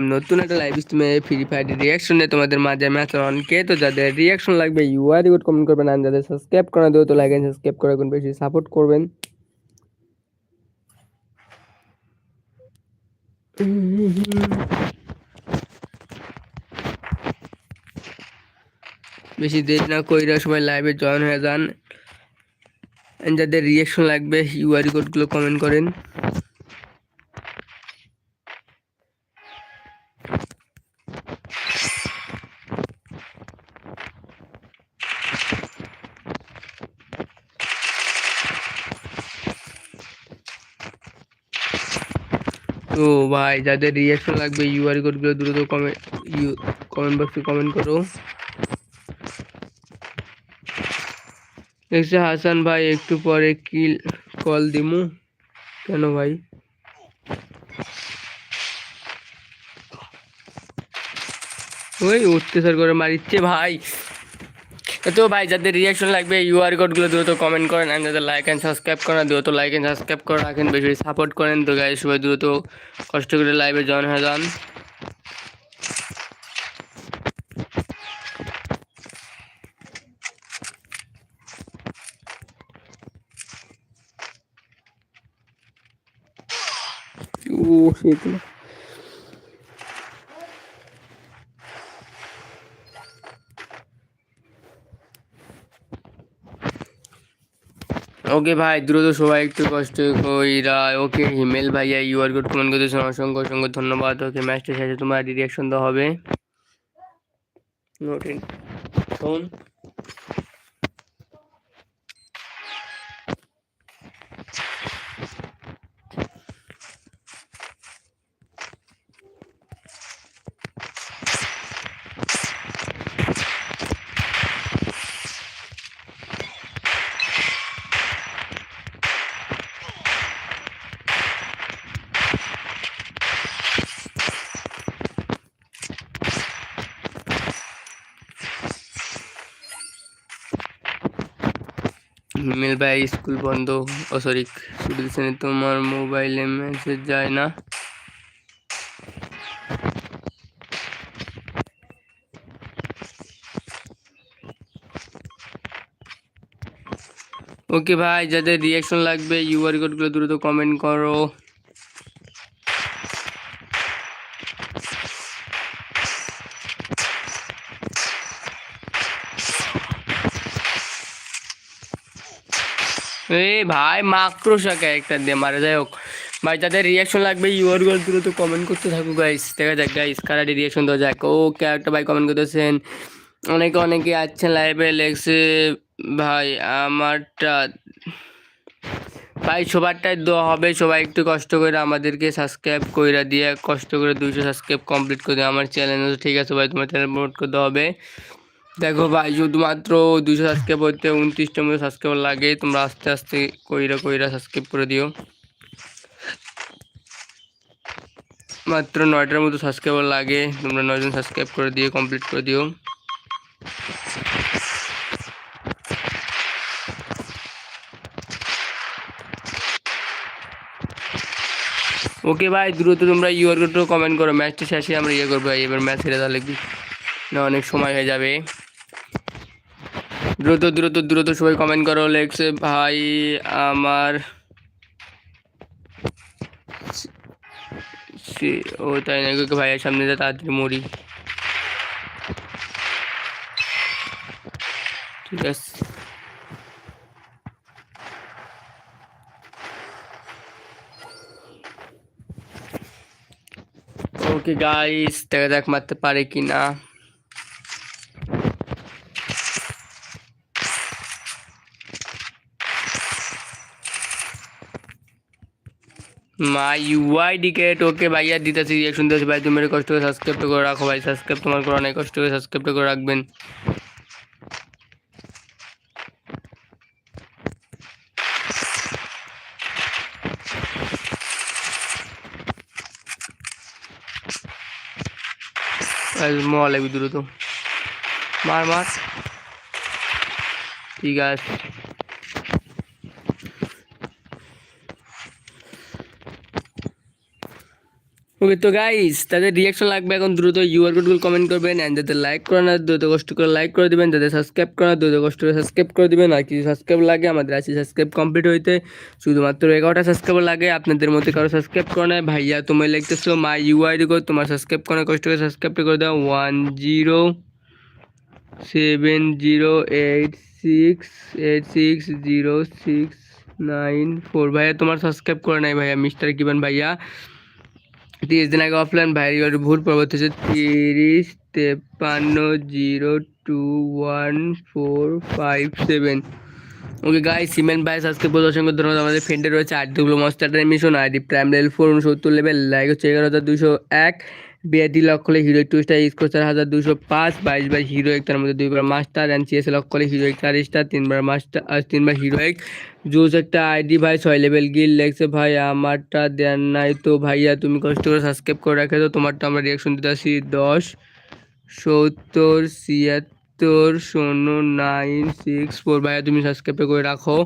নতুন একটা লাইভ স্ট্রিমে ফ্রি ফায়ার রিয়াকশনে তোমাদের মাঝে আমি আচরণ কে তো যাদের রিয়াকশন লাগবে ইউআর গুড কমেন্ট করবেন। আর যাদের সাবস্ক্রাইব করা দেবো তো লাইক সাবস্ক্রাইব করে রাখুন বেশি সাপোর্ট করবেন। বেশি দেরি না কইরা সবাই লাইভে জয়েন হয়ে যান। যাদের রিয়াকশন লাগবে ইউআর কোডগুলো কমেন্ট করেন। তো ভাই, যাদের রিয়াকশন লাগবে ইউআর কোডগুলো দ্রুত কমেন্ট ইউ কমেন্ট বক্সে কমেন্ট করো। দেখছি হাসান ভাই, একটু পরে কি কল দিমু। কেন ভাই? ওই অত্যাচার করে মারিচ্ছে ভাই। তো ভাই, যাদের রিয়াকশন লাগবে ইউআর কোডগুলো দ্রুত কমেন্ট করেন। আর যাদের লাইক অ্যান্ড সাবস্ক্রাইব করেন দ্রুত লাইক অ্যান্ড সাবস্ক্রাইব করে রাখেন। বেশি বেশি সাপোর্ট করেন। তো গাই সবাই দ্রুত কষ্ট করে লাইভে জয়েন হয়ে যান। ও সেগুলো ওকে ভাই দ্রুত সবাই একটু কষ্ট কইরা ওকে হিমেল ভাইয়া ইউ ইউআর কোড কমেন্ট করতেছেন অসংখ্য অসংখ্য ধন্যবাদ ওকে ম্যাচটা শেষে তোমার রিয়াকশন দেওয়া হবে। নোটিন ফোন হিমেল ভাই স্কুল বন্ধ ও সরি শুধু তোমার মোবাইলে মেসেজ যায় না। ওকে ভাই, যাদের রিয়াকশন লাগবে ইউআর কোডগুলো দ্রুত কমেন্ট করো। এ ভাই মাক্রোসা ক্যারেক্টার দিয়ে মারা, যাই হোক। ভাই, যাদের রিয়াকশন লাগবে ইউআর গোল তো কমেন্ট করতে থাকুক গাইস দেখা যাক গাইস কারা রিয়াকশন দেওয়া যাক। ও ক্যারেক্টার ভাই কমেন্ট করতেছেন। অনেকে অনেকে আছেন লাইভে লেগছে ভাই, আমারটা ভাই, সবারটাই দেওয়া হবে। সবাই একটু কষ্ট করে আমাদেরকে সাবস্ক্রাইব করে দিয়ে, কষ্ট করে দুইশো সাবস্ক্রাইব কমপ্লিট করে আমার চ্যানেল ঠিক আছে ভাই, তোমার চ্যানেল প্রমোট করতে হবে। দেখো ভাই, শুধুমাত্র দুশো সাবস্ক্রাইব হতে উনত্রিশটার মতো সাবস্ক্রাইব লাগে, তোমরা আস্তে আস্তে কইরা কইরা সাবস্ক্রাইব করে দিও। মাত্র নয়টার মতো সাবস্ক্রাইবার লাগে, তোমরা নয়জন সাবস্ক্রাইব করে দিয়ে কমপ্লিট করে দিও। ওকে ভাই, দ্রুত তোমরা ইউর কমেন্ট করো ম্যাচটা শেষে আমরা ইয়ে করব ভাই, এবার ম্যাচ হেরে তাহলে না, অনেক সময় হয়ে যাবে। দ্রুত দ্রুত দ্রুত সবাই কমেন্ট করো লেখছে ভাই, আমার ও তাই না ভাইয়ের সামনে যা তাড়াতাড়ি মরি। ঠিক আছে। ওকে গাইস দেখা যাক মারতে পারে কি না মা ইউআই ডিকেট ওকে ভাইয়া দিতেছি রিয়াকশন দিতেছি ভাই তুমি কষ্ট করে সাবস্ক্রাইব করে রাখো ভাই সাবস্ক্রাইব তোমার করে অনেক কষ্ট করে সাবস্ক্রাইব করে রাখবেন মলে দ্রুত মার মার ঠিক আছে ওকে তো গাইস তাদের রিয়াকশন লাগবে এখন দ্রুত। ইউআর কোডগুলো কমেন্ট করবেন। অ্যান্ড যাদের লাইক করে না, দ্রুত কষ্ট করে লাইক করে দিবেন। যাদের সাবস্ক্রাইব করে না, দ্রুত কষ্ট করে সাবস্ক্রাইব করে দিবেন। আর কিছু সাবস্ক্রাইব লাগে, আমাদের আছে সাবস্ক্রাইব কমপ্লিট হইতে শুধুমাত্র এগারোটা সাবস্ক্রাইব লাগে। আপনাদের মধ্যে কারও সাবস্ক্রাইব করে না ভাইয়া তুমি লিখতেছো মাই ইউআইডি কোড তোমার সাবস্ক্রাইব করে কষ্ট করে সাবস্ক্রাইব করে দাও। One zero seven zero eight six eight six zero six nine four ভাইয়া তোমার সাবস্ক্রাইব করে নাই, ভাইয়া। মিস্টার কিবান ভাইয়া। তিরিশ দিন আগে অফলাইন ভাইরাল ভুল পরবর্তী হচ্ছে তিরিশ তেপান্ন zero, two, one, four, five, seven. Okay guy cement ভাই আজকে বলতে অসংখ্য ধন্যবাদ। আমাদের ফ্রেন্ডে রয়েছে আইডিগুলো master mission ID prime level four, উনসত্তর লেভেল লাইক হচ্ছে এগারো হাজার দুশো এক। বিআইডি লক করলে হিরো টু স্টার স্কোর চার হাজার দুশো পাঁচ, বাইশ বার হিরো এক, তার মধ্যে দুইবার মাস্টার অ্যান্ড সিএসএ লক করলে হিরো এক চার স্টার তিনবার মাস্টার আর তিনবার হিরো এক। জুস একটা আইডি ভাই, ছয় লেভেল গিল লেগছে ভাই, আমারটা দেন নাই তো ভাইয়া, তুমি কষ্ট করে সাবস্ক্রাইব করে রাখে তো তোমারটা আমরা রিয়াকশন দিতে আসি। দশ, সত্তর, ছিয়াত্তর, শূন্য নাইন সিক্স ফোর ভাইয়া, তুমি সাবস্ক্রাইব করে রাখো।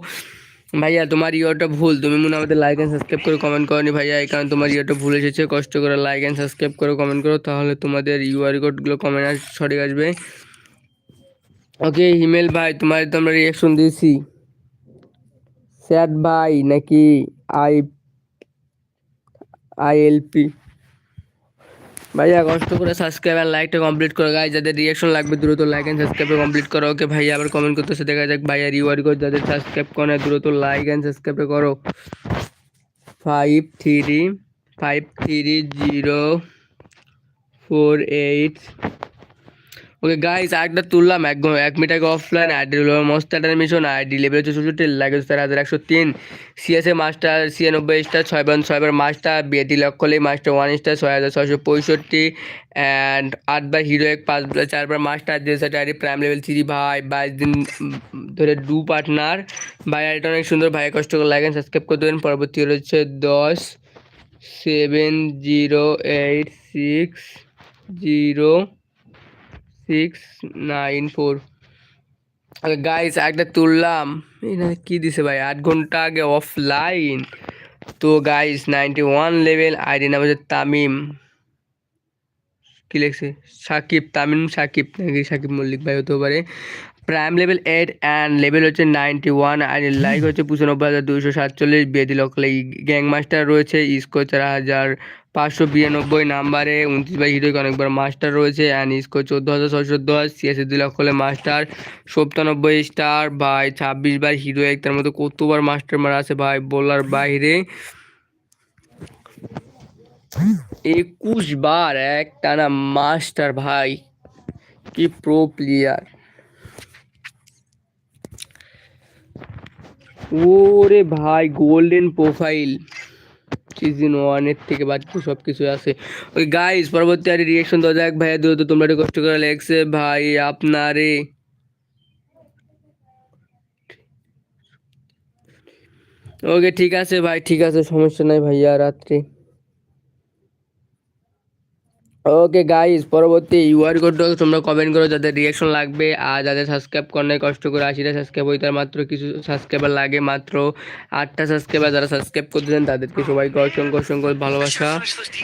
ভাইয়া, তোমার ইয়েটা ভুল। তুমি মনে আমাদের লাইক অ্যান্ড সাবস্ক্রাইব করে কমেন্ট করো নি ভাইয়া, এই কারণে তোমার ইয়েটা ভুল এসেছে। কষ্ট করে লাইক অ্যান্ড সাবস্ক্রাইব করে কমেন্ট করো, তাহলে তোমাদের ইউআর কোডগুলো কমেন্ট আস সঠিক আসবে। ওকে হিমেল ভাই, তোমার তো আমরা রিয়াকশন দিয়েছি। স্যাড ভাই নাকি আই আইএলপি ভাইয়া, কষ্ট করে সাবস্ক্রাইব আর লাইকটা কমপ্লিট করো। গাই যাদের রিয়াকশন লাগবে, দ্রুত লাইক অ্যান্ড সাবস্ক্রাইবে কমপ্লিট করো। ওকে ভাইয়া, আবার কমেন্ট করতে করতেছে, দেখা যাক ভাইয়া রিওয়ার্ড করে যাদের সাবস্ক্রাইব করে দ্রুত লাইক অ্যান্ড সাবস্ক্রাইব করো। Five three five three zero four eight okay guys আরেকটা তুললাম। এক এক আগে অফলাইন আইডি মস্ত একটা মিশন আইডি লেভেল হচ্ছে চৌষট্টি, লাগে চার হাজার একশো তিন। সিএসএ মাস্টার ছিয়ানব্বই স্টার ছয় বান ছয় বার মাস্টার বিএটি লক করলে মাস্টার ওয়ান স্টার ছয় হাজার ছয়শো পঁয়ষট্টি। অ্যান্ড আটবার হিরো এক, পাঁচ চারবার মাস্টার সেটা আইডি প্রাইম লেভেল থ্রি ভাই, বাইশ দিন ধরে ডু পার্টনার ভাই আইডিটা অনেক সুন্দর, ভাই, কষ্ট করে লাগেন সাবস্ক্রাইব করে দেবেন। পরবর্তী হচ্ছে দশ seven zero eight six zero six nine four guys একটা তুললাম। না কী দিছে ভাই? আট ঘণ্টা আগে অফলাইন তো guys ninety one level ID নাম হচ্ছে তামিম। কী লিখছে? সাকিব, তামিম সাকিব। নাকি সাকিব মল্লিক ভাই হতে পারে। Prime level eight and level হচ্ছে নাইনটি ওয়ান আর লাইক হচ্ছে পঁচানব্বই হাজার দুশো সাতচল্লিশ বেদি লকলে গ্যাং মাস্টার রয়েছে ইস্কো চার হাজার পাঁচশো বিরানব্বই নাম্বারে উনত্রিশ বাই হিরোইক অনেকবার মাস্টার রয়েছে অ্যান্ড ইস্কো চোদ্দ হাজার ছশো দশ সিএসএ দুই লক্ষ হলে মাস্টার সপ্তানব্বই স্টার ভাই ছাব্বিশ বার হিরোইক তার মধ্যে কতবার মাস্টার মারা আছে ভাই বলার বাইরে? একুশ বার এক টানা মাস্টার ভাই কি প্রো প্লেয়ার ওরে ভাই গোল্ডেন প্রোফাইল সিজন ওয়ানের থেকে বাচ্চা সব কিছু আছে। ওই গাইস পরবর্তী আর রিয়েকশন দেওয়া যাক। ভাইয়া, দ্রুত তোমরা একটু কষ্ট করে লেগছে ভাই, আপনারে। ওকে ঠিক আছে ভাই, ঠিক আছে, সমস্যা নাই ভাইয়া, রাত্রে। ওকে গাইস পরবর্তী ইউআর কোডটা তোমরা কমেন্ট করো, যাদের রিয়াকশন লাগবে। আর যাদের সাবস্ক্রাইব করে কষ্ট করে আশিটা সাবস্ক্রাইব হই তার মাত্র কিছু সাবস্ক্রাইবার লাগে, মাত্র আটটা সাবস্ক্রাইবার যারা সাবস্ক্রাইব করতে দেন তাদেরকে সবাইকে অসংখ্য অসংখ্য ভালোবাসা।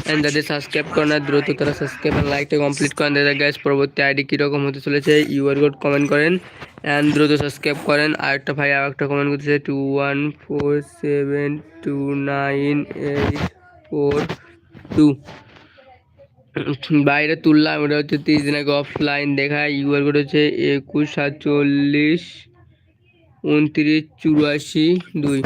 অ্যান্ড যাদের সাবস্ক্রাইব করে না দ্রুত তারা সাবস্ক্রাইব আর লাইকটা কমপ্লিট করেন। দাদা গাইস পরবর্তী আইডি কীরকম হতে চলেছে ইউআর কোড কমেন্ট করেন। অ্যান্ড দ্রুত সাবস্ক্রাইব করেন। আর একটা ভাই আর একটা কমেন্ট করতেছে two one four seven two nine eight four two বাইরে তুললাম ওটা হচ্ছে তিরিশ দিন আগে অফলাইন দেখা ইউআর কোড হচ্ছে একুশ, সাতচল্লিশ, উনত্রিশ, চুরাশি, দুই।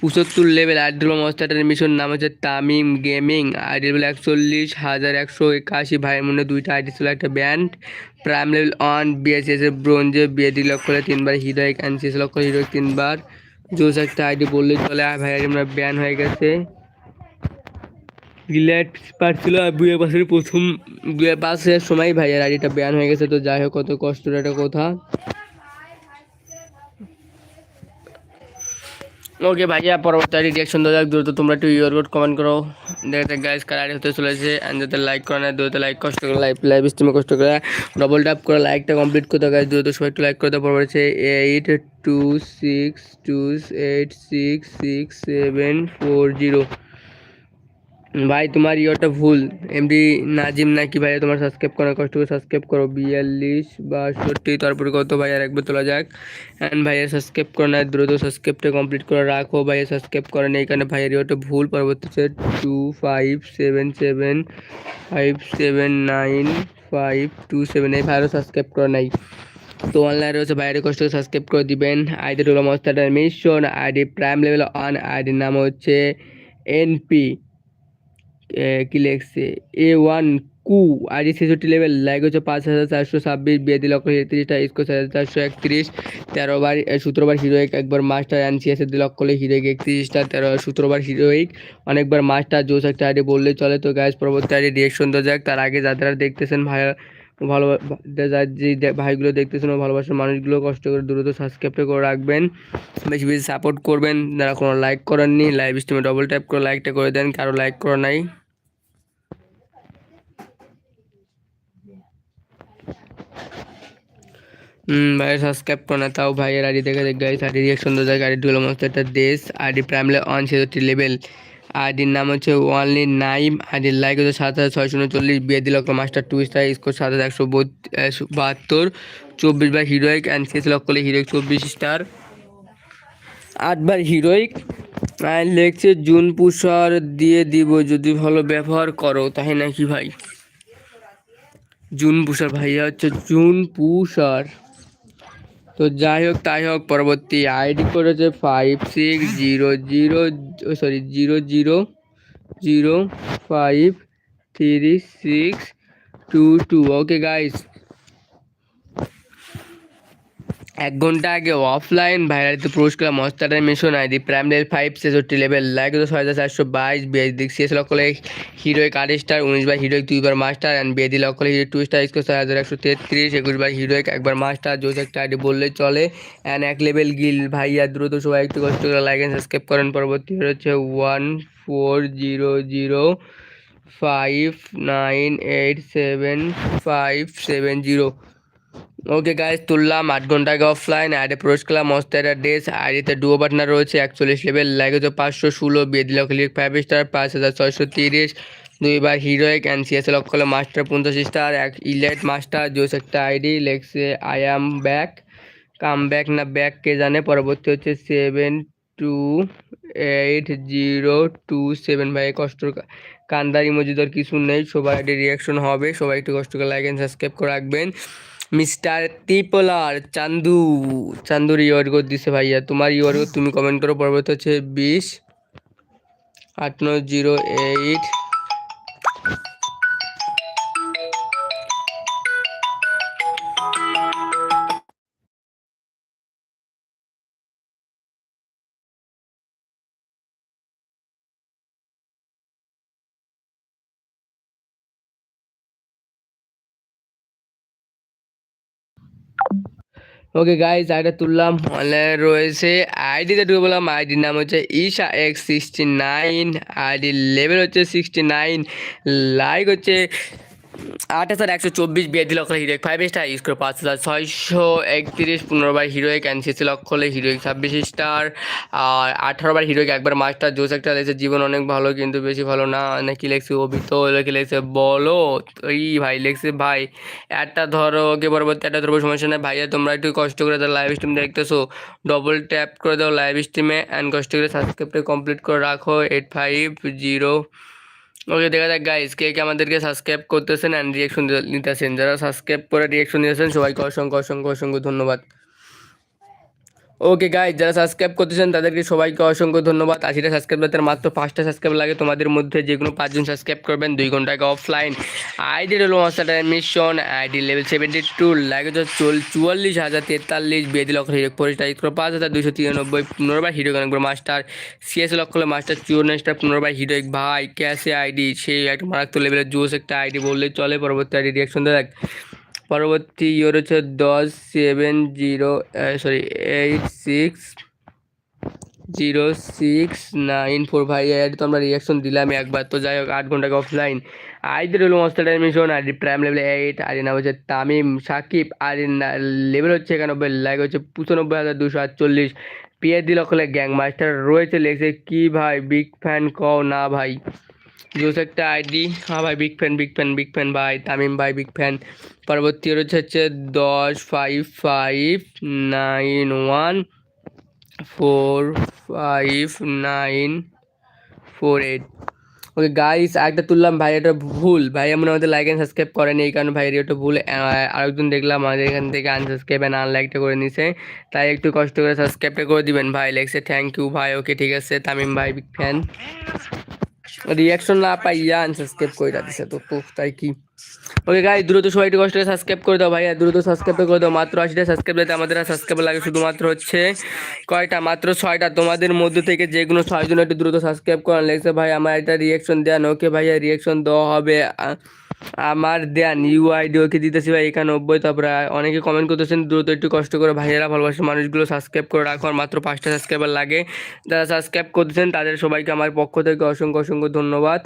পঁচাত্তর লেভেল আইডল মস্টারের মিশন নাম হচ্ছে তামিম গেমিং আইডি লেভেল একচল্লিশ, হাজার একশো একাশি ভাইয়ের মধ্যে দুইটা আইডি ছিল, একটা band prime level on BSS এর ব্রোঞ্জে বিএডি করে তিনবার হিরোইক অ্যান্ড সিএস লক্ষ হিরোইক তিনবার। জোস একটা আইডি বললে চলে ভাইয়ের আমরা ব্যান হয়ে গেছে। গ্ল্যাড পাচ্ছিল আর বুয়ে পাশের প্রথম বুয়ে পাসের সময় ভাইয়ের আইডিটা ব্যান হয়ে গেছে, তো যাই হোক, কত কষ্টের একটা কথা। ওকে ভাইয়া, পরবর্তী রিয়াকশন দেওয়া যাক, দ্রুত তোমরা একটু ইউর কোড কমেন্ট করো। গাইস কার আইডি হতে চলেছে অ্যান্ড যাতে লাইক করে না, দ্রুত লাইক কষ্ট করে লাইভ লাইভ স্ট্রিমে কষ্ট করে ডবল ট্যাপ করে লাইকটা কমপ্লিট করতে গাইস দ্রুত সবাই একটু লাইক করে করতে পড়ছে eight two six two eight six six seven four zero ভাই, তোমার ইয়েটা ভুল। এমডি নাজিম নাকি ভাই তোমার সাবস্ক্রাইব করার কষ্ট করে সাবস্ক্রাইব করো। বিয়াল্লিশ বাষট্টি তারপরে কত ভাই? আর একবার তোলা যাক। অ্যান্ড ভাইয়ের সাবস্ক্রাইব করে না, দ্রুত সাবস্ক্রাইবটা কমপ্লিট করে রাখো। ভাইয়ের সাবস্ক্রাইব করেন এইখানে ভাইয়ের ইয়েটা ভুল। পরবর্তী হচ্ছে two five seven seven five seven nine five two seven এই ভাইয়েরও সাবস্ক্রাইব করে নাই। তো অনলাইন রয়েছে বাইরে কষ্ট করে সাবস্ক্রাইব করে দিবেন। আইডি হলো মস্তাটার mission ID prime level on আইডির নাম হচ্ছে এনপি কি লিখছে? এ ওয়ান কু আজি ছেষট্টি লেভেল লাইক হচ্ছে পাঁচ হাজার চারশো ছাব্বিশ বিয়াদি লক্ষ একত্রিশটা স্কোর চার হাজার চারশো একত্রিশ, তেরোবার বার সতেরো হিরোইক একবার মাস্টার এনসিএস দুই লক্ষ হলে হিরোইক একত্রিশটা, তেরো, সতেরোবার হিরোইক অনেকবার মাস্টার জোস একটা আইডি বললেই চলে। তো গ্যাস পরবর্তী আইডি রিয়েকশন দেওয়া যাক। তার আগে যারা দেখতেছেন ভাই ভালো যে ভাইগুলো দেখতেছেন, ও ভালোবাসার মানুষগুলো কষ্ট করে দ্রুত সাবস্ক্রাইবটা করে রাখবেন। বেশি বেশি সাপোর্ট করবেন। যারা কোনো লাইক করেননি লাইভ স্ট্রিমে ডবল ট্যাপ করে লাইকটা করে দেন। কারও লাইক করা নাই। হুম ভাই সাবস্ক্রাইব করো না, তাও ভাইয়ের আইডি দেখে দেখ গাইস আইডি রিয়াকশন দেওয়া যায় আইডি হলো মস্ত একটা দেশ। আইডি প্রাইমলে অন ছেষট্টি লেভেল আইডির নাম হচ্ছে ওয়ানলি নাইম। আইডির লাইক হচ্ছে সাত হাজার ছয়শো উনচল্লিশ। বিয়ে দিল মাস্টার টু স্টার স্কোর সাত হাজার একশো বাহাত্তর চব্বিশ বার হিরোইক অ্যান্ড শেষ লক্ষ হিরোইক চব্বিশ স্টার আটবার হিরোইক লেখছে, জুন পুষার দিয়ে দিব, যদি ভালো ব্যবহার করো, তাই নাকি ভাই? জুন পুষার ভাইয়া হচ্ছে জুন পুষার। তো যাই হোক, তাই হোক, পরবর্তী আইডি করেছে five six zero zero sorry zero zero zero five three six two two okay guys এক ঘণ্টা আগে অফলাইন ভাইরালিতে পুরস্কার মস্তারের mission ID prime level five ছেষট্টি লেভেল লাইক ছয় হাজার চারশো বাইশ বিএস দিক সিএস লক্ষ্য হিরোইক আট স্টার উনিশ বার হিরোইক দুইবার মাস্টার অ্যান্ড বেদি লক্ষ্য হিরো টু স্টার স্কোর ছয় হাজার একশো তেত্রিশ, একুশ বার হিরোইক একবার মাস্টার জোস একটা আইডি বললেই চলে। অ্যান্ড এক লেভেল গিল ভাইয়া, দ্রুত সবাই একটু কষ্ট করে লাইক অ্যান্ড সাবস্ক্রাইব করেন। পরবর্তী হচ্ছে one four zero zero five nine eight seven five seven zero okay guys তুললাম। আট ঘণ্টা আগে অফলাইন আইডে প্রবেশ করলাম। মস্ত একটা ড্রেস আইডিতে ডুয়ো পার্টনার রয়েছে, একচল্লিশ লেভেল লাগে তো পাঁচশো ষোলো, বিয়ে দিল ক্লিক ফাইভ স্টার পাঁচ হাজার ছয়শো তিরিশ। দুইবার হিরোইক অ্যান্ড সিএস লক করলে মাস্টার পঞ্চাশ স্টার এক ইলাইট মাস্টার জোস একটা আইডি লেখছে I am back come back না ব্যাক কে জানে? পরবর্তী হচ্ছে seven two eight zero two seven ভাই, কষ্ট কান্দার ইমোজিদর কিছু নেই। সবাই রিয়াকশন হবে। সবাই একটু কষ্ট করে লাইক অ্যান্ড সাবস্ক্রাইব করে রাখবেন। মিস্টার ত্রিপোলার চান্দু। চান্দুর ইয়র্গ দিছে ভাইয়া। তোমার ইয়র্গ তুমি কমেন্ট করো, পরবর্তী হচ্ছে বিশ আট নয় জিরো এইট। ওকে গাইজ আইটা তুললাম অনলাইনে রয়েছে আইডিতে ঢুকে বললাম, আইডির নাম হচ্ছে ঈশা এক্স সিক্সটি নাইন আইডির লেভেল হচ্ছে সিক্সটি নাইন লাইক হচ্ছে আট হাজার একশো চব্বিশ বিয়াদি লক্ষ হিরোইক ফাইভ স্টার স্কোর পাঁচ হাজার ছয়শো একত্রিশ, পনেরো বার হিরোইক এনসিসি লক্ষ হলে হিরোইক ছাব্বিশ স্টার আর আঠারো বার হিরোইক একবার মাস্টার জোস একটা লেগেছে, জীবন অনেক ভালো, কিন্তু বেশি ভালো না। নাকি লেগছে অভিত কি লেগছে বলো? ওই ভাই, লেগছে ভাই। একটা ধরো ওকে পরবর্তী একটা ধরবো সমস্যা নেই। ভাইয়া, তোমরা একটু কষ্ট করে দাও লাইভ স্ট্রিম দেখতেছো। ডবল ট্যাপ করে দাও লাইভ স্ট্রিমে অ্যান্ড কষ্ট করে সাবস্ক্রাইবটা কমপ্লিট করে রাখো এইট ফাইভ জিরো ওকে দেখা যাক গাইস কে কে আমাদেরকে সাবস্ক্রাইব করতেছেন অ্যান্ড রিয়েকশন নিতেছেন যারা সাবস্ক্রাইব করে রিয়েকশন নিতেছেন সবাইকে অসংখ্য অসংখ্য অসংখ্য ধন্যবাদ। ওকে গাইজ যারা সাবস্ক্রাইব করতেছেন, তাদেরকে সবাইকে অসংখ্য ধন্যবাদ। আশিটা সাবস্ক্রাইবার মাত্র পাঁচটা সাবস্ক্রাইব লাগে, তোমাদের মধ্যে যে কোনো পাঁচজন সাবস্ক্রাইব করবেন, দুই ঘণ্টা আগে অফলাইন আইডি হলো master mission ID level seventy two লাগে তো চল চুয়াল্লিশ হাজার তেতাল্লিশ বেদি লক্ষ হিরো পরিষ্কার স্কোর পাঁচ হাজার দুশো তিরানব্বই পুনর্বার হিরো অনেকবার মাস্টার সিএস লক্ষ হলো মাস্টার স্টার পুনর্বার হিরো ভাই ক্যাশে আইডি সেই একটা মারাত্মক লেভেলের জোস একটা আইডি বললে চলে, পরবর্তী আইডি রিয়াকশন দেখ। পরবর্তী ইয়োর হচ্ছে দশ seven zero sorry eight six zero six nine four ভাই, এর তো আমরা রিয়াকশন দিলাম একবার, তো যাই হোক, আট ঘণ্টা অফলাইন আইদের হলো মস্টার অ্যাডমিশন আর প্রাইম লেভেল এইট আর নাম হচ্ছে তামিম সাকিব আর লেভেল হচ্ছে একানব্বই লাইক হচ্ছে পঁচানব্বই হাজার দুশো আটচল্লিশ। পিএ দিল গ্যাং মাস্টার রয়েছে লেগেছে কি ভাই বিগ ফ্যান কও না ভাই? জোস একটা আইডি হ্যাঁ ভাই big fan big fan big fan ভাই, তামিম ভাই বিগ ফ্যান পরবর্তী রয়েছে হচ্ছে দশ five five nine one four five nine four eight okay guys একটা তুললাম, ভাই, এটা ভুল। ভাই, এমন আমাদের লাইক অ্যান্ড সাবস্ক্রাইব করেনি এই কারণে ভাই এটা ভুল। আরেকজন দেখলাম, আমাদের এখান থেকে আনসাবস্ক্রাইব অ্যান্ড আনলাইকটা করে নিছে। তাই একটু কষ্ট করে সাবস্ক্রাইবটা করে দিবেন, ভাই। লেগছে থ্যাংক ইউ ভাই। ওকে ঠিক আছে, তামিম ভাই বিগ ফ্যান রিয়াকশন না পাইয়া আনসাবস্ক্রাইব করে দিছে তো তো তাই কি? ওকে গাই দ্রুত সবাই একটু কষ্ট করে সাবস্ক্রাইব করে দাও ভাইয়া, দ্রুত সাবস্ক্রাইব করে দাও, মাত্র আশিটা সাবস্ক্রাইব দিতে আমাদের সাবস্ক্রাইব লাগে শুধুমাত্র হচ্ছে কয়টা? মাত্র ছয়টা, তোমাদের মধ্যে থেকে যে কোনো ছয়জন একটু দ্রুত সাবস্ক্রাইব করান লেগেছে ভাই আমার এটা রিয়াকশন দেন ওকে ভাইয়া রিয়াকশন দেওয়া হবে আমার দেন ইউআইডি ওকে দিতেছি ভাই একানব্বই তারপরে অনেকে কমেন্ট করতেছেন, দ্রুত একটু কষ্ট করে ভাইয়েরা ভালোবাসে মানুষগুলো সাবস্ক্রাইব করে রাখো, আর মাত্র পাঁচটা সাবস্ক্রাইবার লাগে। যারা সাবস্ক্রাইব করতেছেন, তাদের সবাইকে আমার পক্ষ থেকে অসংখ্য অসংখ্য ধন্যবাদ।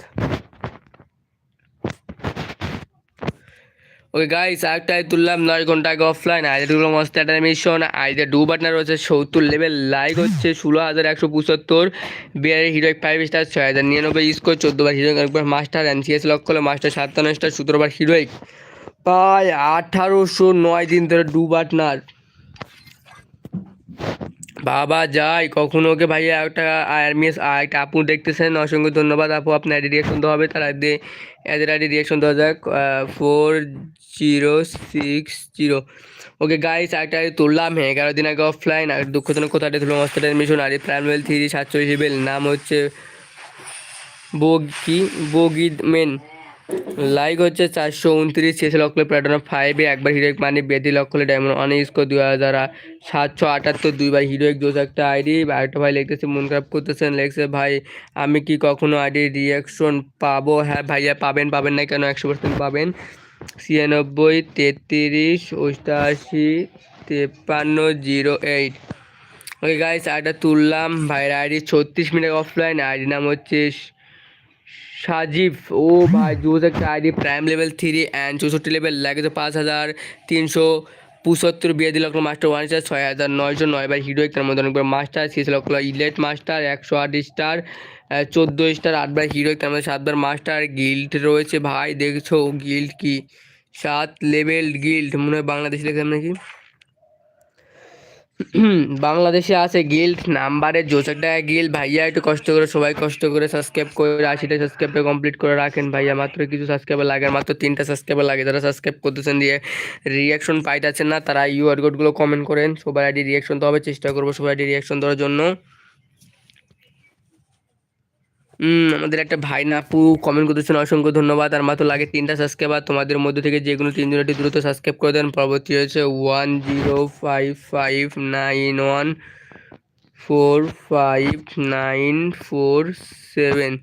ওকে গাইস আরেকটাই তুললাম, নয় ঘণ্টা আগে অফলাইন আইডিগুলো মস্ত একটা মিশন আইডিয়া ডু বাটনার রয়েছে সত্তর লেভেল লাইক হচ্ছে, ষোলো হাজার একশো পঁচাত্তর বিয়ারের হিরোইক ফাইভ স্টার ছয় হাজার নিরানব্বই স্কোর চোদ্দ বার হিরোইক একবার মাস্টার অ্যান্ড সিএস লক্ষ হলো মাস্টার সাতান্ন স্টার সতেরোবার হিরোইক প্রায় আঠারোশো নয় দিন ধরে ডু বাটনার বাবা যাই, কখনো ওকে ভাইয়া একটা আর্মিস একটা আপু দেখতেছেন। অসংখ্য ধন্যবাদ আপু, আপনার আইডি রিয়াকশন দেওয়া হবে। তার আগে এদের আইডি রিয়াকশন দেওয়া যাক four zero six zero okay guys একটা আইডি তুললাম হ্যাঁ এগারো দিন আগে অফলাইন আর দুঃখজনক কোথাটা তুললাম হসপিটাল মিশন, আর প্রাইমেল থ্রি সাতচল্লিশ লেভেল নাম হচ্ছে বগি বগিদ মেন লাইক হচ্ছে চারশো উনত্রিশ, শেষ লক্ষ প্ল্যাটন ফাইভে একবার হিরোইক মানে বেদি লক্ষ ডায়মন্ড অনেক স্কোর দুই হাজার সাতশো আটাত্তর, দুইবার হিরোইক দোষ একটা আইডি একটা ভাই লিখতেছে, মন খারাপ করতেছেন, লেখছে, ভাই, আমি কি কখনো আইডি রিয়াকশন পাবো? হ্যাঁ ভাইয়া, পাবেন পাবেন না কেন? একশো পার্সেন্ট পাবেন। ছিয়ানব্বই, তেত্রিশ, অষ্টাশি, তেপ্পান্ন, জিরো এইট। ওই গাইস আইডিটা তুললাম। ভাইয়ের আইডি ছত্রিশ মিনিট অফলাইন আইডি নাম হচ্ছে সাজিব ও ভাই জোস একটা ID prime level three and চৌষট্টি লেভেল লাগে তো পাঁচ হাজার তিনশো পঁচাত্তর বিয়ে দিল মাস্টার ওয়ান স্টার ছয় হাজার নয়শো নয় বার হিরোইক তার মধ্যে অনেকবার মাস্টার শেষ লক্ষ ইলেট মাস্টার একশো আট স্টার চোদ্দ স্টার আটবার হিরোইক তার মধ্যে সাতবার মাস্টার গিল্ড রয়েছে ভাই দেখছ গিল্ড কি? সাত লেভেল গিল্ড মনে হয় বাংলাদেশে দেখলাম নাকি? বাংলাদেশে আছে গিল্ড নাম্বারে জোসেটা গিল্ড ভাইয়া, একটু কষ্ট করে, সবাই কষ্ট করে সাবস্ক্রাইব করে, আশিটা সাবস্ক্রাইব কমপ্লিট করে রাখেন ভাইয়া। মাত্র কিছু সাবস্ক্রাইবার লাগে মাত্র তিনটা সাবস্ক্রাইবার লাগে। যারা সাবস্ক্রাইব করতেছেন দিয়ে রিয়াকশন পাইতেছেন না, তারা ইউআর কোডগুলো কমেন্ট করেন। সবাই আইডি রিয়াকশন তো হবে, চেষ্টা করব সবাই আইডি রিয়াকশন দেওয়ার জন্য। আমাদের একটা ভাই না, আপু কমেন্ট করতেছেন, অসংখ্য ধন্যবাদ। আর মাত্র লাগে তিনটা সাবস্ক্রাইবার তোমাদের মধ্যে থেকে যে কোনো তিনজনটি দ্রুত সাবস্ক্রাইব করে দেন। পরবর্তী হচ্ছে one zero five five nine one four five nine four seven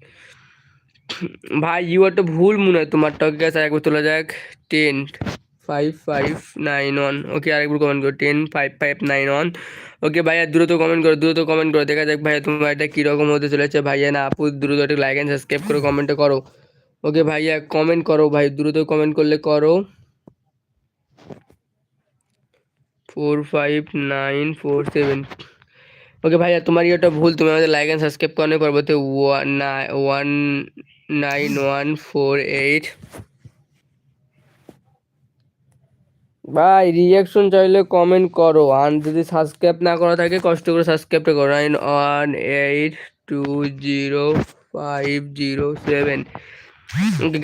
ভাই ইউ একটা ভুল মনে হয় তোমার টকে গেছে একবার তোলা যাক। Ten five five nine one okay আরেকবার কমেন্ট করো ten five five nine one okay ভাইয়া, দ্রুত কমেন্ট করো, দ্রুত কমেন্ট করো। দেখা যাক ভাইয়া তোমার এটা কীরকম হতে চলেছে। ভাইয়া, না, আপু, দ্রুত একটু লাইক অ্যান্ড সাবস্ক্রাইব করে কমেন্টে করো। ওকে ভাইয়া কমেন্ট করো, ভাই, দ্রুত কমেন্ট করলে করো। Four five nine four seven okay ভাইয়া, তোমার ইয়েটা ভুল, তুমি আমাদের লাইক অ্যান্ড সাবস্ক্রাইব করো পরবর্তী one one nine one four eight ভাই রিয়াকশন চাইলে কমেন্ট করো। আর যদি সাবস্ক্রাইব না করা থাকে, কষ্ট করে সাবস্ক্রাইবটা করো। Nine one eight two zero five zero seven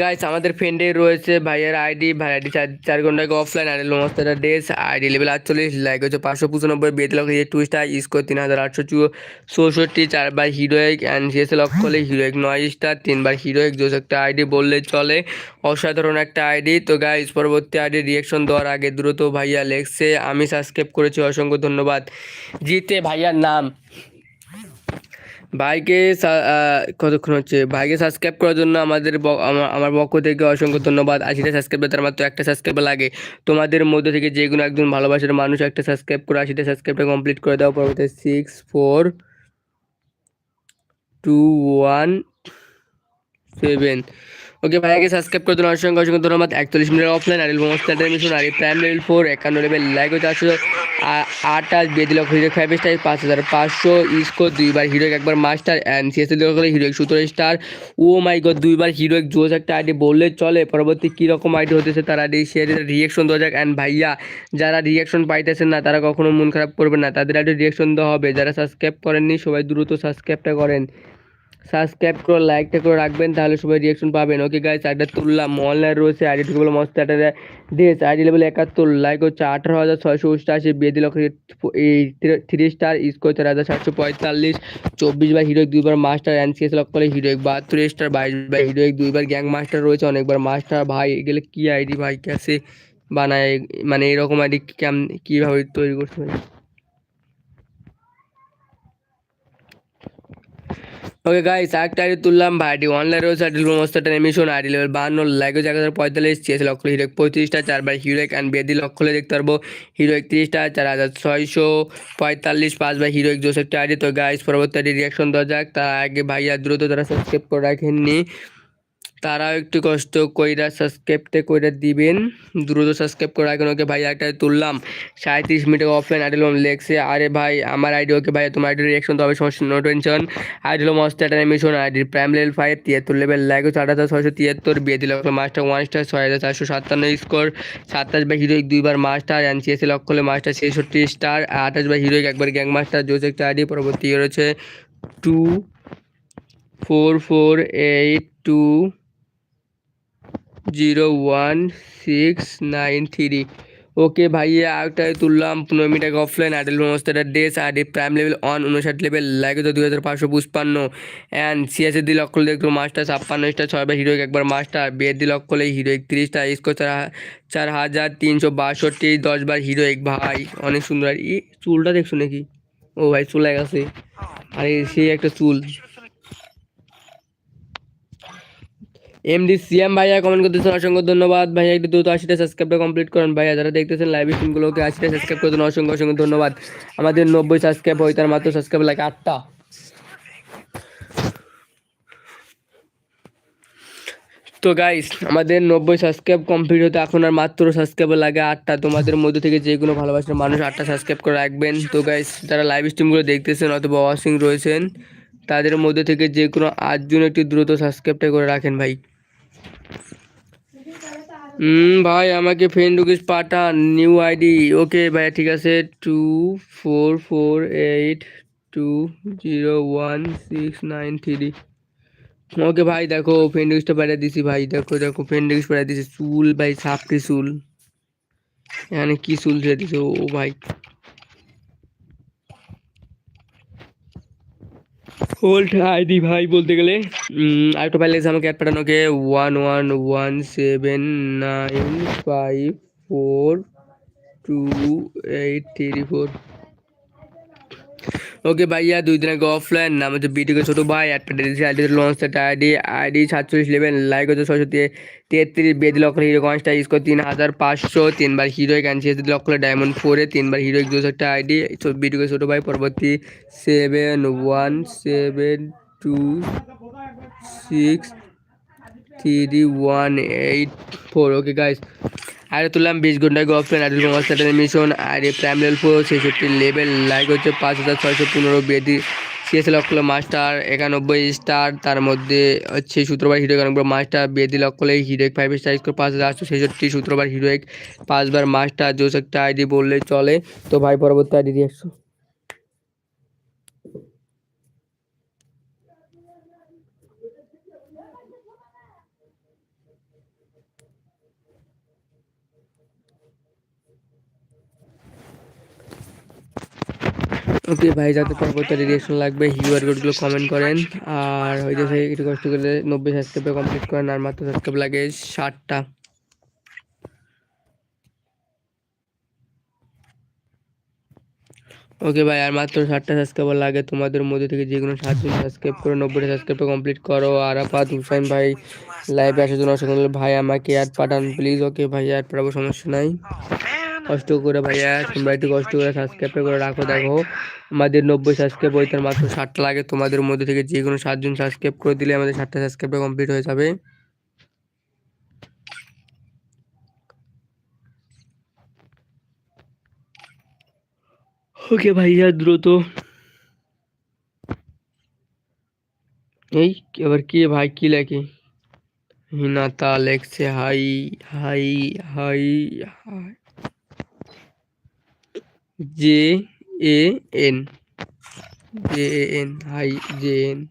guys আমাদের ফ্রেন্ডে রয়েছে, ভাইয়ের আইডি ভাই আইডি চার ঘন্টাকে অফলাইন আর লোমাস্টার ডেস আইডি লেভেল আটচল্লিশ লাইক হচ্ছে পাঁচশো পঁচানব্বই বেদ লক্ষ টু স্টার স্কোর তিন হাজার আটশো চৌষট্টি, চারবার হিরোইক অ্যান্ড সিএস লক্ষ হলে হিরোইক নয় স্টার তিনবার হিরোইক জোস একটা আইডি বললে চলে, অসাধারণ একটা আইডি তো গাইস পরবর্তী আইডি রিয়াকশন দেওয়ার আগে দ্রুত ভাইয়া লেখছে আমি সাবস্ক্রাইব করেছি, অসংখ্য ধন্যবাদ। জিতে ভাইয়ার নাম। ভাইকে কতক্ষণ হচ্ছে? ভাইকে সাবস্ক্রাইব করার জন্য আমাদের আমার পক্ষ থেকে অসংখ্য ধন্যবাদ। আশিটা সাবস্ক্রাইব তার মাত্র একটা সাবস্ক্রাইব লাগে। তোমাদের মধ্যে থেকে যে কোনো একজন ভালোবাসার মানুষ একটা সাবস্ক্রাইব করে আশিটা সাবস্ক্রাইবটা কমপ্লিট করে দাও। পরবর্তী six four two one seven okay ভাইয়াকে সাবস্ক্রাইব করে দেন, অসংখ্য অসংখ্য ধন্যবাদ। একচল্লিশ মিনিট অফলাইন আর মিশন আর প্রাইম লেভেল ফোর একান্ন লেভেল লাইক হচ্ছে আটশো আটাশ বিয়ে দিল হিরো ফাইভ স্টার পাঁচ হাজার পাঁচশো ইস্কো দুইবার হিরো একবার মাস্টার অ্যান্ড সিএস করে হিরো এক সতেরো স্টার ও মাই গড দুইবার হিরো এক জোস একটা আইডি বললে চলে। পরবর্তী কীরকম আইডি হতেছে তার আইডি শেয়ার রিয়েকশন দেওয়া যাক। অ্যান্ড ভাইয়া, যারা রিয়েকশন পাইতেছেন না, তারা কখনো মন খারাপ করবেন না। তাদের আইডি রিয়েকশন দেওয়া হবে। যারা সাবস্ক্রাইব করেননি, সবাই দ্রুত সাবস্ক্রাইবটা করেন। সাবস্ক্রাইব করে লাইকটা করে রাখবেন, তাহলে সবাই রিয়াকশন পাবেন। ওকে গাইস আইডিটা তুললাম অনলাইন রয়েছে আইডি বলে মস্ত একটা দিয়েছে আইডি লেভেল একাত্তর লাইক হচ্ছে আঠারো হাজার ছয়শো অষ্টাশি বিয়ে দিল এই থ্রি স্টার স্কোর চার হাজার সাতশো পঁয়তাল্লিশ, চব্বিশ বার হিরোইক দুইবার মাস্টার এনসিএস লক করে হিরোইক বাহাত্তর স্টার বাইশ বার হিরোইক দুইবার গ্যাং মাস্টার রয়েছে অনেকবার। মাস্টার ভাই, এগুলো কী আইডি ভাই, ক্যাসে বানায় মানে এরকম আইডি কেমন কীভাবে তৈরি করতে পারি? ওকে গাইস একটা আইডি তুললাম। ভাইটি অনলাইন রয়েছে। আইডি মস্ত একটা এমিশন আইডি লেভেল বাহান্ন হচ্ছে এক হাজার পঁয়তাল্লিশ ছিয়াশি লক্ষ হিরোক পঁয়ত্রিশটা, চারবার হিরো অ্যান্ড বেদি লক্ষলে দেখতে পারব। হিরো তিরিশটা, চার হাজার ছয়শো পঁয়তাল্লিশ, পাঁচবার হিরো এক জোস একটা আইডি। তো গাইস পরবর্তী রিয়াকশন দেওয়া যাক। তার আগে ভাইয়া দ্রুত তারা সাবস্ক্রাইব করে রাখেননি। তারাও একটু কষ্ট কইরা সাবস্ক্রাইবতে কইরা দিবেন। দ্রুত সাবস্ক্রাইব করে রাখেন ওকে ভাই একটা তুললাম। সাঁত্রিশ মিনিটে অফলাইন আইডিলম লেগছে আরে ভাই, আমার আইডি ওকে ভাই, তোমার আইডি রিয়াকশন তো হবে সমস্যা নো টেনশন আইডিল মস্ত একটা মিশন আইডির প্রাইম লেভেল ফাইভ তিয়াত্তর লেভেল লাগে চার হাজার ছয়শো তিয়াত্তর, বিয়ে দিল মাস্টার ওয়ান স্টার ছয় হাজার চারশো সাতান্ন স্কোর সাতাশ বাই হিরোইক দুইবার মাস্টার এনসিএসি লক্ষ হলে মাস্টার ছেষট্টি স্টার আঠাশ বাই হিরোইক একবার গ্যাং মাস্টার জোস একটা আইডি, পরবর্তী রয়েছে two four four eight two zero one six nine three okay ভাইয়া আরেকটা তুললাম পনেরো মিনিট অফলাইন আইডেল মোস্তাটা ডেস আইডি প্রাইম লেভেল অন উনষাট লেভেল লাগে তো দুই হাজার পাঁচশো পুষ্পান্ন অ্যান্ড সিএসএ দি লক্ষ করলে দেখল মাস্টার ছাপ্পান্ন স্টার ছয়বার হিরো একবার মাস্টার বিয়ের দি লক্ষ হিরো একত্রিশটা স্কোর চার চার হাজার তিনশো বাষট্টি, দশবার হিরো এক ভাই, অনেক সুন্দর। আর এই চুলটা দেখছ নাকি? ও ভাই, চুল গেছে আর, সেই একটা চুল। এমডি সিএম ভাইয়া কমেন্ট করতেছেন অসংখ্য ধন্যবাদ। ভাইয়া, একটু দ্রুত আশিটা সাবস্ক্রাইবটা কমপ্লিট করেন। ভাইয়া, যারা দেখতেছেন লাইভ স্ট্রিমগুলোকে আশিটা সাবস্ক্রাইব করতেন অসংখ্য অসংখ্য ধন্যবাদ। আমাদের নব্বই সাবস্ক্রাইব হয়, তার মাত্র সাবস্ক্রাইব লাগে আটটা। তো গাইস আমাদের নব্বই সাবস্ক্রাইব কমপ্লিট হতে এখন আর মাত্র সাবস্ক্রাইব লাগে আটটা। তোমাদের মধ্যে থেকে যে কোনো ভালোবাসার মানুষ আটটা সাবস্ক্রাইব করে রাখবেন। তো গাইস যারা লাইভ স্ট্রিমগুলো দেখতেছেন অথবা ওয়াচিং রয়েছেন, তাদের মধ্যে থেকে যে কোনো আটজন একটি দ্রুত সাবস্ক্রাইবটা করে রাখেন ভাই। হুম, ভাই, আমাকে ফ্রেন্ড রিকোয়েস্ট পাঠান নিউ আইডি ওকে ভাই, ঠিক আছে two four four eight two zero one six nine three okay ভাই, দেখো ফ্রেন্ড রিকোয়েস্টটা পাঠিয়ে দিছি, ভাই, দেখো দেখো ফ্রেন্ড রিকোয়েস্ট পাঠিয়ে দিছি, চুল, ভাই, সাপটি চুল। এখানে কি চুল ছেড়ে দিছে ও, ভাই ওল্ড আইডি ভাই বলতে গেলে। আরেকটা ফাইল লেগেছে আমাকে অ্যাড পাঠানোকে one one one seven nine five four two eight three four okay ভাইয়া, দুই দিন আগে অফলাইন নাম হচ্ছে বিটিকে ছোটো ভাই অ্যাড পাঠিয়ে দিয়েছি আইডি লঞ্চ একটা আইডি আইডি সাতচল্লিশ লেভেন লাইক হচ্ছে ছশো তেত্রিশ, বেদি লক্ষ হিরো কনস্টা স্কোর তিন হাজার পাঁচশো, তিনবার হিরো ক্যান্সিয়াস লক্ষ ডায়মন্ড ফোরে তিনবার হিরো দুশো একটা আইডি বিটিকে ছোটো ভাই, পরবর্তী seven one seven two six three one eight four okay guys আরে তুললাম বিশ ঘন্টায় অফলাইন আইডি কমার্স মিশন আর এই প্রাইম লেভেল ফোর ছেষট্টি লেভেল লাইক হচ্ছে পাঁচ হাজার ছয়শো পনেরো বেদি সিএস লক্ষ মাস্টার একানব্বই স্টার তার মধ্যে হচ্ছে সূত্রবার হিরো একানব্বই মাস্টার বেদি লক্ষ্যলে হিরো ফাইভ স্টার স্কোর পাঁচ হাজার আটশো ছেষট্টি সূত্রবার হিরো এক পাঁচবার মাস্টার জোস একটা আইডি বললে চলে। তো ভাই পরবর্তী আইডি দিয়ে একশো ওকে ভাই, যাতে পরবর্তী রিয়েকশন লাগবে হিউয়ার কোডগুলো কমেন্ট করেন। আর হইতেছে, একটু কষ্ট করে নব্বই সাবস্ক্রাইবে কমপ্লিট করেন, আর মাত্র সাবস্ক্রাইব লাগে ষাটটা। ওকে ভাই, আর মাত্র ষাটটা সাবস্ক্রাইবার লাগে, তোমাদের মধ্যে থেকে যে কোনো সাতজন সাবস্ক্রাইব করে নব্বইটা সাবস্ক্রাইবটা কমপ্লিট করো। আর আপাত হুসাইন ভাই লাইভে আসার জন্য অসংখ্য ভাই, আমাকে অ্যাড পাঠান প্লিজ ওকে ভাই অ্যাড পাঠাবো সমস্যা নাই। কষ্ট করে ভাইয়া তোমরা একটু কষ্ট করে সাবস্ক্রাইব করে রাখো দেখো আমাদের নব্বই সাবস্ক্রাইব হইতে মাত্র ষাটটা লাগে তোমাদের মধ্যে থেকে যে কোনো সাতজন সাবস্ক্রাইব করে দিলে আমাদের ষাটটা সাবস্ক্রাইবটা কমপ্লিট হয়ে যাবে ওকে ভাইয়া দ্রুত এই এবার কি ভাই কি লেখে হিনাতা লেখছে hi hi hi hi J A N. J A N. Hi J A N.